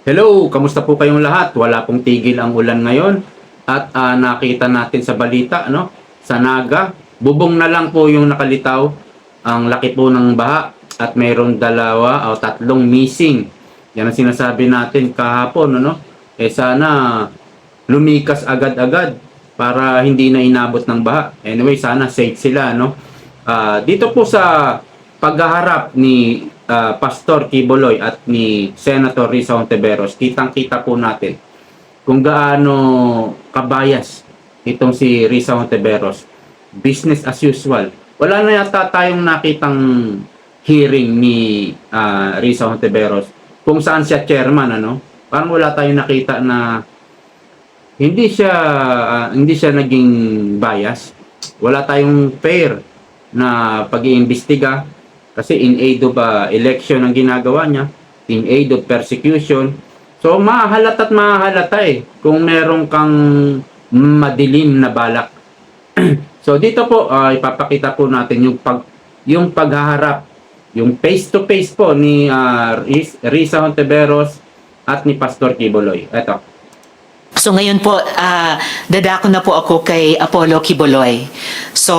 Hello, kamusta po kayong lahat? Wala pong tigil ang ulan ngayon at ah, nakita natin sa balita, ano? Sa Naga, bubong na lang po yung nakalitaw. Ang laki po ng baha at mayroong dalawa o tatlong missing. Yan ang sinasabi natin kahapon, ano? Eh sana lumikas agad-agad para hindi na inabot ng baha. Anyway, sana safe sila, no? Ah, dito po sa paghaharap ni ah, Pastor Kiboloy at ni Senator Risa Ontiveros, kitang-kita po natin kung gaano kabayas itong si Risa Ontiveros. Business as usual. Wala na yata tayong nakitang hearing ni ah, Risa Ontiveros kung saan siya chairman ano. Parang wala tayong nakita na hindi siya ah, hindi siya naging bias. Wala tayong fair na pag-iimbestiga kasi in aid of ah, election ang ginagawa niya, in aid of persecution. So mahahalata at mahahalata eh kung meron kang madilim na balak. so dito po ah, ipapakita po natin yung pag yung paghaharap, yung face to face po ni ah, Riz- Risa Hontiveros at ni Pastor Kiboloy. Ito. So ngayon po, ah, dadako na po ako kay Apollo Kiboloy. So,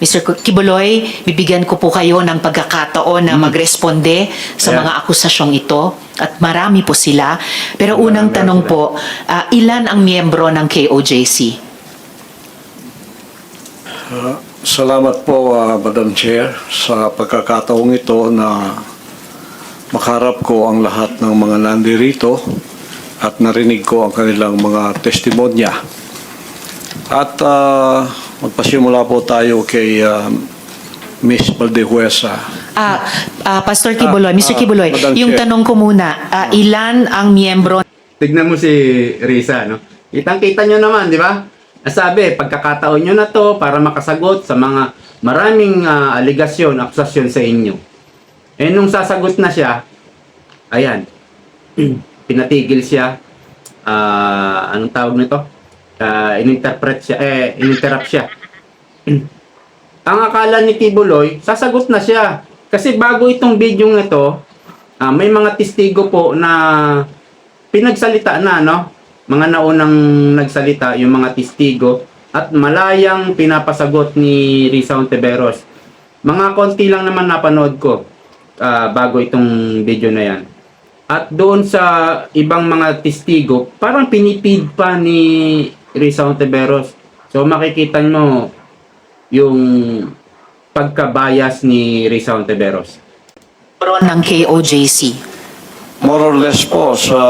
Mr. Kiboloy, bibigyan ko po kayo ng pagkakataon na magresponde sa Ayan. mga akusasyong ito. At marami po sila. Pero Marami unang tanong sila. po, ah, ilan ang miyembro ng KOJC? Uh, Salamat po, uh, Madam Chair, sa pagkakataong ito na makarap ko ang lahat ng mga nandirito at narinig ko ang kanilang mga testimonya. At uh, magpasimula po tayo kay uh, Miss Valdehuesa. Ah, ah, Pastor Kiboloy, Ah, Mr. ah, Kiboloy, Madam yung Chair. tanong ko muna, ah, ilan ang miyembro Tignan mo si Risa, no? Kitang-kita nyo naman, di ba? Sabi, pagkakataon nyo na to para makasagot sa mga maraming ah, aligasyon, akusasyon sa inyo. Eh, nung sasagot na siya, ayan, pinatigil siya, ah, anong tawag nito? Ah, ininterpret siya, eh, ininterrupt siya. Ang akala ni Kibuloy, sasagot na siya. Kasi bago itong video ito, ah, may mga testigo po na pinagsalita na, no? Mga naunang nagsalita, yung mga testigo, at malayang pinapasagot ni Risa Ontiveros. Mga konti lang naman napanood ko ah, bago itong video na yan. At doon sa ibang mga testigo, parang pinipid pa ni Risa Ontiveros. So makikita mo yung pagkabayas ni Risa Ontiveros. ng KOJC? More or less po sa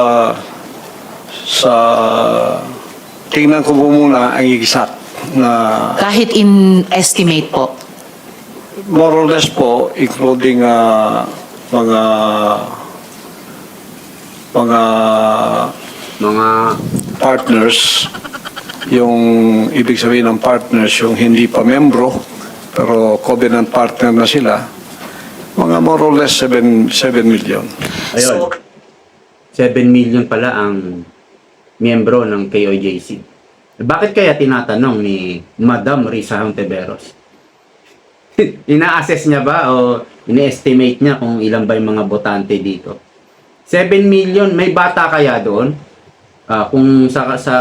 sa tingnan ko po muna ang exact na Kahit in estimate po. more or less po including ah, mga mga Mga partners yung ibig sabihin ng partners yung hindi pa membro pero covenant partner na sila mga more or less 7 7 million Ayun. 7 million pala ang miyembro ng KOJC. Bakit kaya tinatanong ni Madam Risa Hontiveros? Ina-assess niya ba o ina-estimate niya kung ilan ba yung mga botante dito? 7 million, may bata kaya doon? Ah, kung sa, sa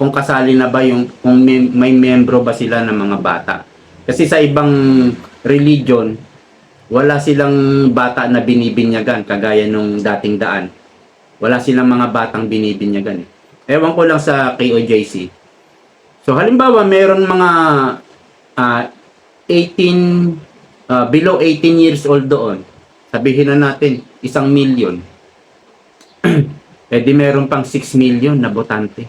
kung kasali na ba yung kung may, may miyembro ba sila ng mga bata? Kasi sa ibang religion, wala silang bata na binibinyagan kagaya nung dating daan. Wala silang mga batang binibinyagan eh. Ewan ko lang sa KOJC. So halimbawa meron mga ah, 18 ah, below 18 years old doon. Sabihin na natin isang million. eh di meron pang 6 million na botante.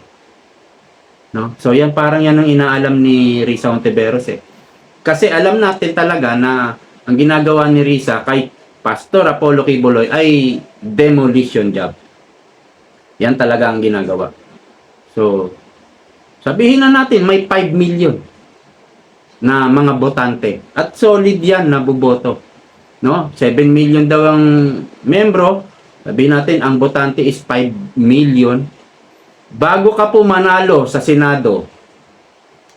No? So yan parang yan ang inaalam ni Risa Ontiveros eh. Kasi alam natin talaga na ang ginagawa ni Risa kay Pastor Apollo Kibuloy ay demolition job. Yan talaga ang ginagawa. So, sabihin na natin may 5 million na mga botante. At solid yan na buboto. No? 7 million daw ang membro. Sabihin natin ang botante is 5 million. Bago ka po manalo sa Senado,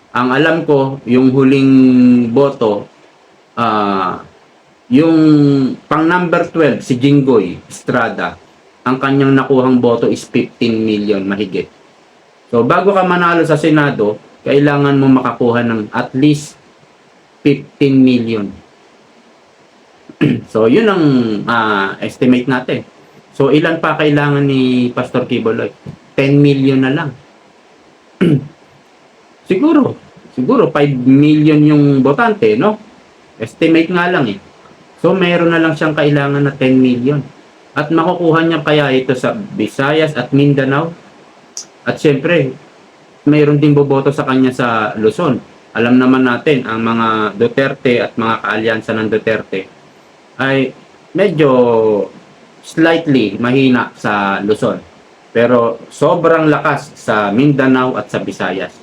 ang alam ko, yung huling boto, ah yung pang number 12, si Jinggoy Estrada, ang kanyang nakuhang boto is 15 million mahigit. So bago ka manalo sa Senado, kailangan mo makakuha ng at least 15 million. so yun ang ah, estimate natin. So ilan pa kailangan ni Pastor Kiboloy? 10 million na lang. siguro, siguro 5 million yung botante, no? Estimate nga lang eh. So meron na lang siyang kailangan na 10 million. At makukuha niya kaya ito sa Visayas at Mindanao. At syempre, mayroon din boboto sa kanya sa Luzon. Alam naman natin, ang mga Duterte at mga kaalyansa ng Duterte ay medyo slightly mahina sa Luzon. Pero sobrang lakas sa Mindanao at sa Visayas.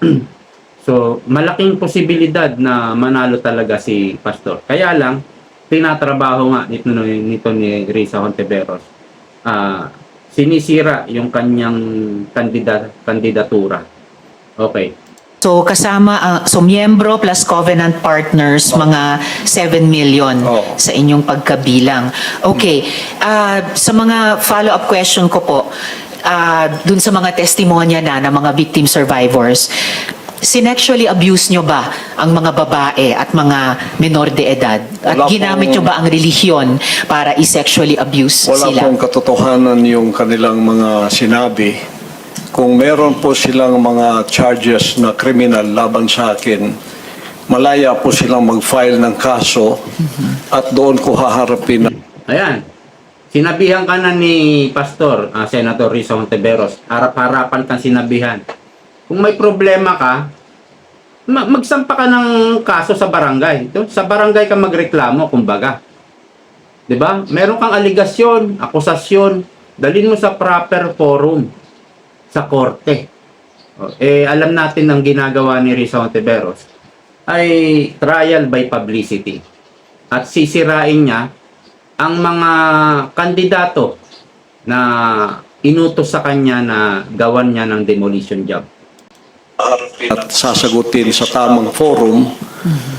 so, malaking posibilidad na manalo talaga si Pastor. Kaya lang, tinatrabaho nga nito, nito ni Risa Honteveros. Ah, sinisira yung kanyang kandida, kandidatura. Okay. So kasama ang so miyembro plus covenant partners mga 7 million Oo. sa inyong pagkabilang. Okay. Ah, sa mga follow-up question ko po ah, dun sa mga testimonya na ng mga victim survivors, sinexually abuse nyo ba ang mga babae at mga menor de edad? At Wala ginamit pong- nyo ba ang relihiyon para i-sexually abuse Wala sila? pong katotohanan yung kanilang mga sinabi. Kung meron po silang mga charges na criminal laban sa akin, malaya po silang mag-file ng kaso at doon ko haharapin Ayan. Sinabihan ka na ni Pastor, ah, Senator Risa Honteveros. Harap-harapan kang sinabihan. Kung may problema ka, ma- magsampa ka ng kaso sa barangay. Ito, Sa barangay ka magreklamo, kumbaga. 'Di ba? Meron kang aligasyon, akusasyon, dalhin mo sa proper forum sa korte. O, Eh, alam natin ang ginagawa ni Risa Honteveros ay trial by publicity. At sisirain niya ang mga kandidato na inutos sa kanya na gawan niya ng demolition job. at sasagutin sa tamang forum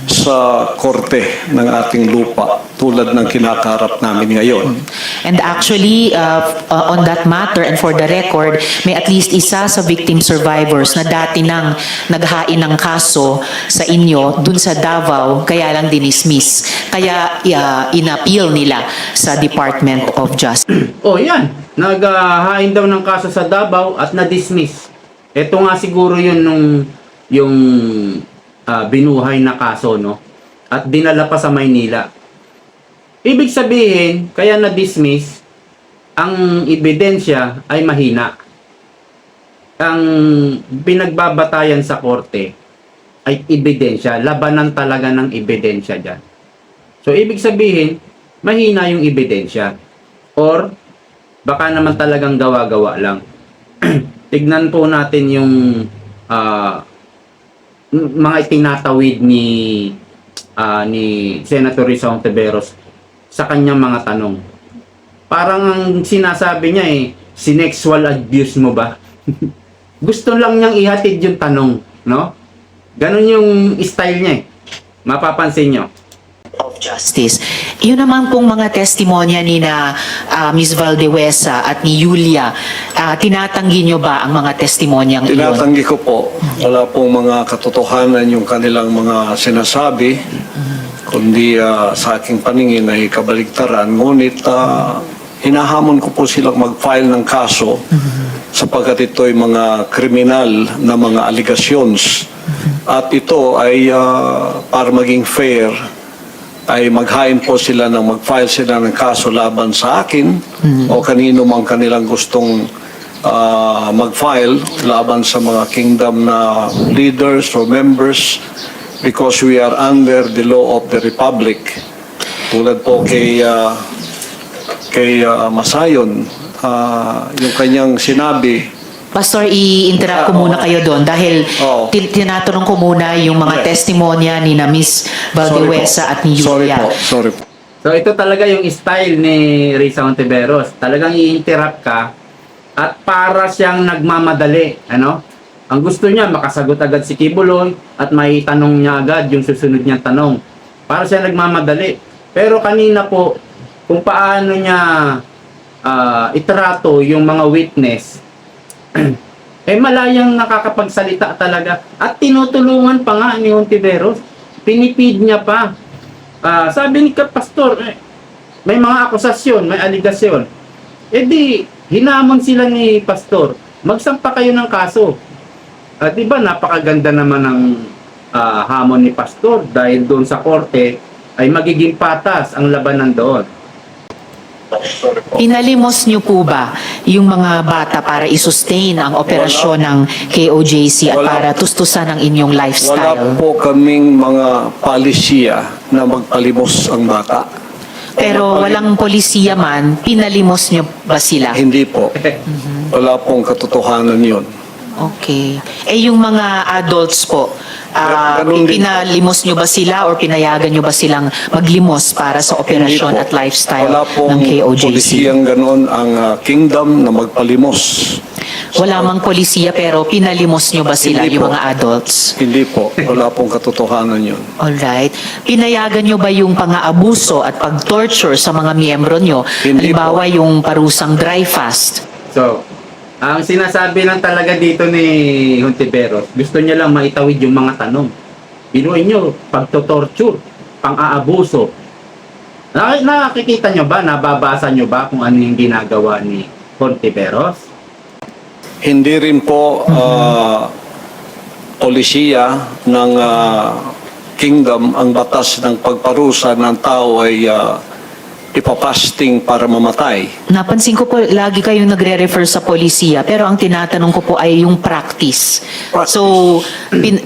sa korte ng ating lupa tulad ng kinakaharap namin ngayon. And actually, uh, uh, on that matter and for the record, may at least isa sa victim survivors na dati nang naghain ng kaso sa inyo dun sa Davao, kaya lang dinismiss. Kaya uh, inappeal nila sa Department of Justice. Oh, yan. Naghahain daw ng kaso sa Davao at na-dismiss. Ito nga siguro yun nung yung ah, binuhay na kaso, no? At dinala pa sa Maynila. Ibig sabihin, kaya na-dismiss, ang ebidensya ay mahina. Ang pinagbabatayan sa korte ay ebidensya. Labanan talaga ng ebidensya dyan. So, ibig sabihin, mahina yung ebidensya. Or, baka naman talagang gawa-gawa lang. Tignan po natin yung m- mga itinatawid ni ah, ni Senator Risa Ontiveros sa kanyang mga tanong. Parang ang sinasabi niya eh, sinexual abuse mo ba? Gusto lang niyang ihatid yung tanong, no? Ganon yung style niya eh. Mapapansin niyo. of Justice. Yun naman pong mga testimonya ni na ah, Ms. Valdewesa at ni Yulia, ah, tinatanggi nyo ba ang mga testimonyang iyon? Tinatanggi ko po, wala pong mga katotohanan yung kanilang mga sinasabi, kundi ah, sa aking paningin ay kabaligtaran. Ngunit ah, hinahamon ko po silang mag-file ng kaso sapagkat ito ay mga kriminal na mga allegations. At ito ay ah, para maging fair, ay maghain po sila ng mag-file sila ng kaso laban sa akin o kanino mang kanilang gustong ah, mag-file laban sa mga kingdom na leaders or members because we are under the law of the republic. Tulad po kay ah, kay ah, Masayon, ah, yung kanyang sinabi, Pastor, i-interrupt ko muna kayo doon dahil tin- tinatanong ko muna yung mga Okay. testimonya ni na Ms. Valdewesa at ni Sorry Yulia. po, sorry po. So ito talaga yung style ni Risa Ontiveros. Talagang i-interrupt ka at para siyang nagmamadali, ano? Ang gusto niya makasagot agad si Kibuloy at may tanong niya agad yung susunod niyang tanong. Para siya nagmamadali. Pero kanina po kung paano niya ah, itrato yung mga witness, eh malayang nakakapagsalita talaga. At tinutulungan pa nga ni Hontiveros. Pinipid niya pa. Ah, sabi ni Pastor, eh, may mga akusasyon, may aligasyon. Eh di, hinamon sila ni Pastor. Magsampa kayo ng kaso. At di ba napakaganda naman ng ah, hamon ni Pastor dahil doon sa korte ay magiging patas ang labanan doon. Pinalimos niyo po ba yung mga bata para i-sustain ang operasyon ng KOJC at Wala. para tustusan ang inyong Wala lifestyle? po kaming mga palisiya na magpalimos ang bata. Pero walang polisiya man, pinalimos niyo ba sila? Hindi po. Wala pong katotohanan yun. Okay. Eh yung mga adults po, Ganun din. pinalimos niyo ba sila or pinayagan niyo ba silang maglimos para sa operasyon Hindi po. at lifestyle Wala pong ng KOJC? polisiyang ganon ang ah, kingdom na magpalimos. Wala mang polisiya pero pinalimos niyo ba sila, Hindi yung po. mga adults? Hindi po. Wala pong katotohanan yun. Alright. Pinayagan nyo ba yung pang-aabuso at pag-torture sa mga miyembro nyo? Hindi Halimbawa yung parusang dry fast. So, ang sinasabi lang talaga dito ni Hontiveros, gusto niya lang maitawid yung mga tanong. Binuin nyo, pagtotorture, pang-aabuso. Nak- Nakikita nyo ba, nababasa nyo ba kung ano yung ginagawa ni Hontiveros? Hindi rin po ah, polisiya ng ah, kingdom ang batas ng pagparusa ng tao ay ah, ipapasting para mamatay. Napansin ko po, lagi kayong nagre-refer sa polisiya, pero ang tinatanong ko po ay yung practice. Practice. So, pin,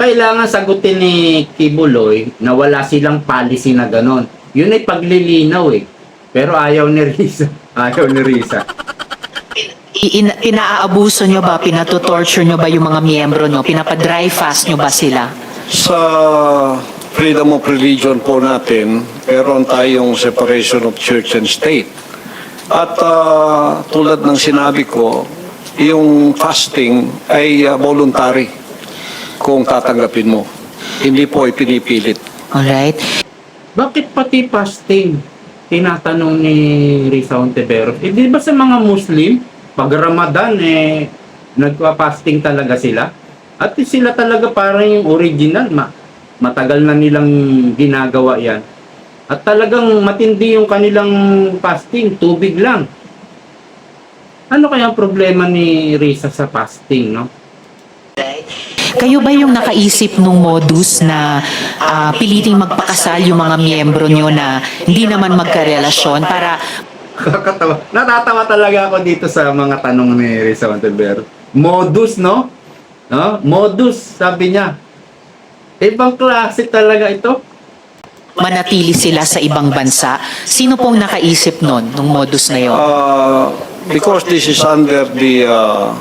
Kailangan sagutin ni Kibuloy na wala silang policy na ganon. Yun ay paglilinaw eh. Pero ayaw ni Risa. Ayaw ni Risa. in- pinaabuso nyo ba, pinatotorture nyo ba yung mga miyembro nyo? Pinapa-dry fast nyo ba sila? Sa freedom of religion po natin, meron tayong separation of church and state. At ah, tulad ng sinabi ko, yung fasting ay ah, voluntary kung tatanggapin mo. Hindi po ipinipilit. Alright? Bakit pati fasting? Tinatanong ni Risa Ontiveros. Eh, di ba sa mga Muslim, pag Ramadan, eh, nagpa-fasting talaga sila? At sila talaga parang yung original. Ma matagal na nilang ginagawa yan. At talagang matindi yung kanilang fasting. Tubig lang. Ano kaya ang problema ni Risa sa fasting, no? Kayo ba yung nakaisip nung modus na ah, piliting magpakasal yung mga miyembro nyo na hindi naman magkarelasyon para Kakatawa. Natatawa talaga ako dito sa mga tanong ni Risa Montevero. Modus, no? No? Modus, sabi niya. Ibang klase talaga ito. manatili sila sa ibang bansa? Sino pong nakaisip nun, nung modus na yon? Uh, because this is under the uh,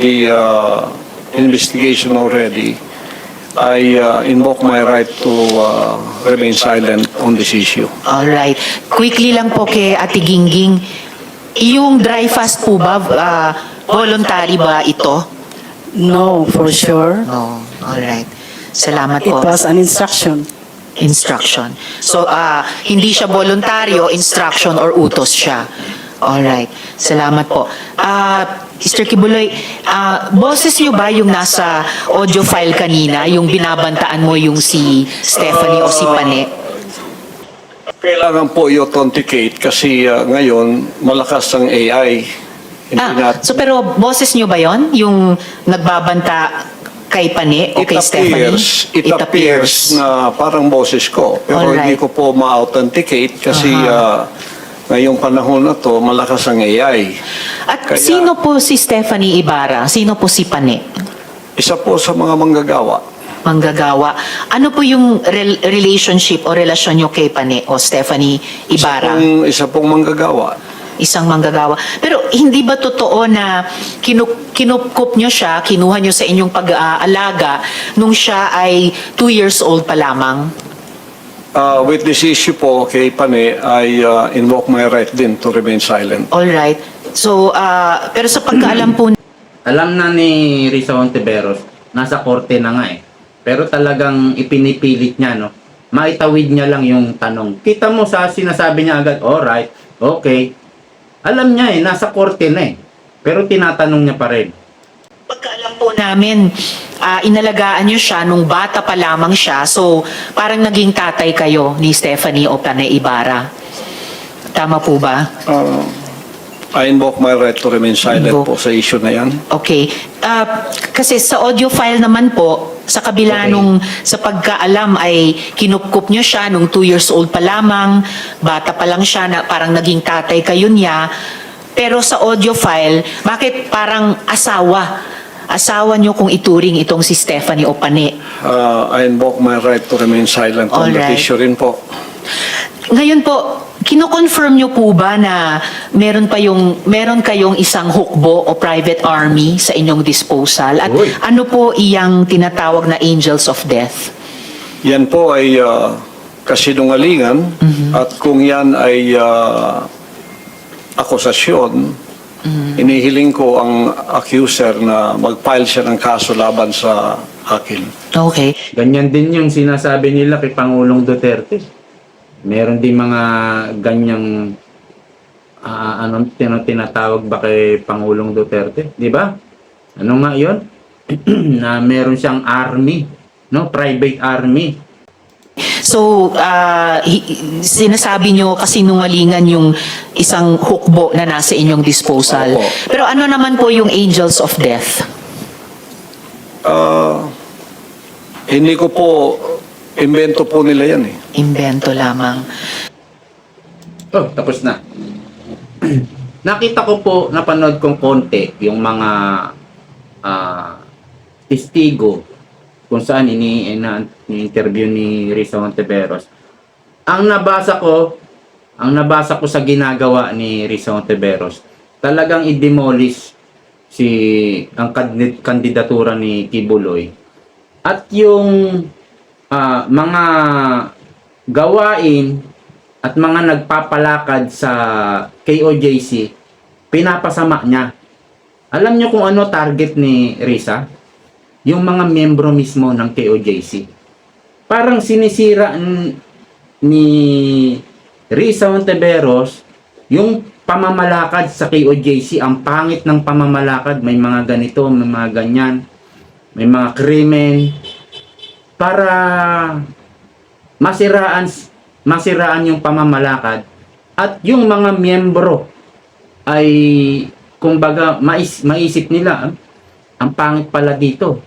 the uh, investigation already, I uh, invoke my right to uh, remain silent on this issue. Alright. Quickly lang po kay Ate Gingging, yung dry fast po ba, ah, voluntary ba ito? No, for sure. No. Alright. Salamat It po. was an instruction. Instruction. So, ah, hindi siya voluntaryo, instruction or utos siya. Alright. Salamat po. Ah, Mr. Kibuloy, ah, boses niyo ba yung nasa audio file kanina, yung binabantaan mo yung si Stephanie o si Pane? Kailangan po i-authenticate kasi uh, ngayon malakas ang AI. Hindi Ah, nat- so pero boses niyo ba yon yung nagbabanta kay Pane o it kay Stephanie? appears, it, appears na parang boses ko. Pero Alright. hindi ko po ma-authenticate kasi uh, ngayong panahon na to malakas ang AI. At Kaya- sino po si Stephanie Ibarra? Sino po si Pane? Isa po sa mga manggagawa. Manggagawa. Ano po yung rel- relationship o relasyon nyo kay Pane o Stephanie Ibarra? Isa pong, isa pong manggagawa. Isang manggagawa. Pero hindi ba totoo na kinu- kinupkup nyo siya, kinuha nyo sa inyong pag-aalaga nung siya ay two years old pa lamang? Uh, with this issue po kay Pane, I uh, invoke my right din to remain silent. Alright. So, ah, pero sa pagkaalam po Alam na ni Risa Ontiveros, nasa korte na nga eh. Pero talagang ipinipilit niya, no? Maitawid niya lang yung tanong. Kita mo sa sinasabi niya agad, alright, okay. Alam niya eh, nasa korte na eh. Pero tinatanong niya pa rin. Pagkaalam po namin, ah, inalagaan niyo siya nung bata pa lamang siya. So, parang naging tatay kayo ni Stephanie Opane Ibarra. Tama po ba? Uh, I invoke my right to remain silent Invoke. po sa issue na yan. Okay. Ah, kasi sa audio file naman po, sa kabila Okay. nung sa pagkaalam ay kinupkup niyo siya nung 2 years old pa lamang, bata pa lang siya na parang naging tatay kayo niya. Pero sa audio file, bakit parang asawa? Asawa niyo kung ituring itong si Stephanie Opane. Uh, I invoke my right to remain silent on that Alright. issue rin po. Ngayon po, kino-confirm niyo po ba na meron pa yung meron kayong isang hukbo o private army sa inyong disposal? At Uy. ano po iyang tinatawag na angels of death? Yan po ay uh, kasinungalingan at kung yan ay uh, akusasyon, inihiling ko ang accuser na mag-file siya ng kaso laban sa akin. Okay. Ganyan din yung sinasabi nila kay Pangulong Duterte. Meron din mga ganyang ah, anong tin- tinatawag ba kay Pangulong Duterte, 'di ba? Ano nga 'yon? na meron siyang army, no? Private army. So, hi- sinasabi nyo kasinungalingan yung isang hukbo na nasa inyong disposal. Opo. Pero ano naman po yung angels of death? Uh, hindi ko po, invento po nila yan eh. Invento lamang. Oh, tapos na. Nakita ko po, napanood kong konti yung mga ah, testigo kung saan ini ina, interview ni Risa Monteveros. Ang nabasa ko, ang nabasa ko sa ginagawa ni Risa Monteveros, talagang i-demolish si ang kandid- kandidatura ni Kibuloy. At yung ah, mga gawain at mga nagpapalakad sa KOJC, pinapasama niya. Alam niyo kung ano target ni Risa? Yung mga miyembro mismo ng KOJC. Parang sinisira ni Risa Monteveros yung pamamalakad sa KOJC. Ang pangit ng pamamalakad. May mga ganito, may mga ganyan. May mga krimen. Para masiraan masiraan yung pamamalakad at yung mga miyembro ay kumbaga mais, maisip nila "Ah, ang pangit pala dito.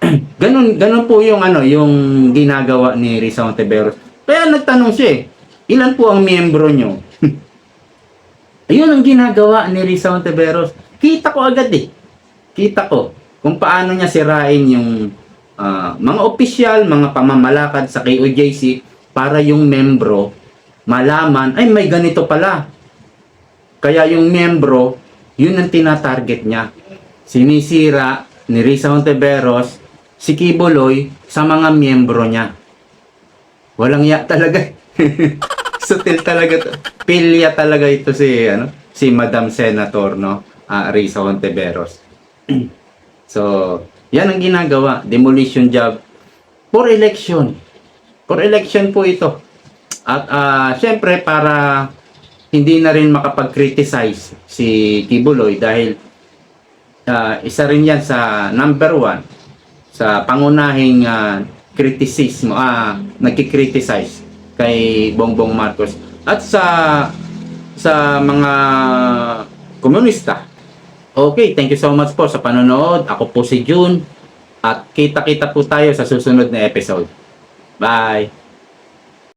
Ganun ganun po yung ano yung ginagawa ni Risa Monteveros kaya nagtanong siya eh, ilan po ang miyembro nyo? Ayun ang ginagawa ni Risa Monteveros kita ko agad eh. Kita ko kung paano niya sirain yung ah, mga opisyal, mga pamamalakad sa KOJC para yung membro malaman, ay may ganito pala. Kaya yung membro, yun ang tinatarget niya. Sinisira ni Risa Honteveros si Kibuloy sa mga miyembro niya. Walang ya talaga. Sutil talaga to. Pilya talaga ito si ano, si Madam Senator no, ah, Risa Honteveros. So, yan ang ginagawa. Demolition job for election. For election po ito. At ah, syempre para hindi na rin makapag-criticize si Kibuloy dahil ah, isa rin yan sa number one sa pangunahing ah, kritisismo, ah, nagkikriticize kay Bongbong Marcos at sa sa mga komunista Okay, thank you so much po sa panonood. Ako po si June. At kita-kita po tayo sa susunod na episode. Bye!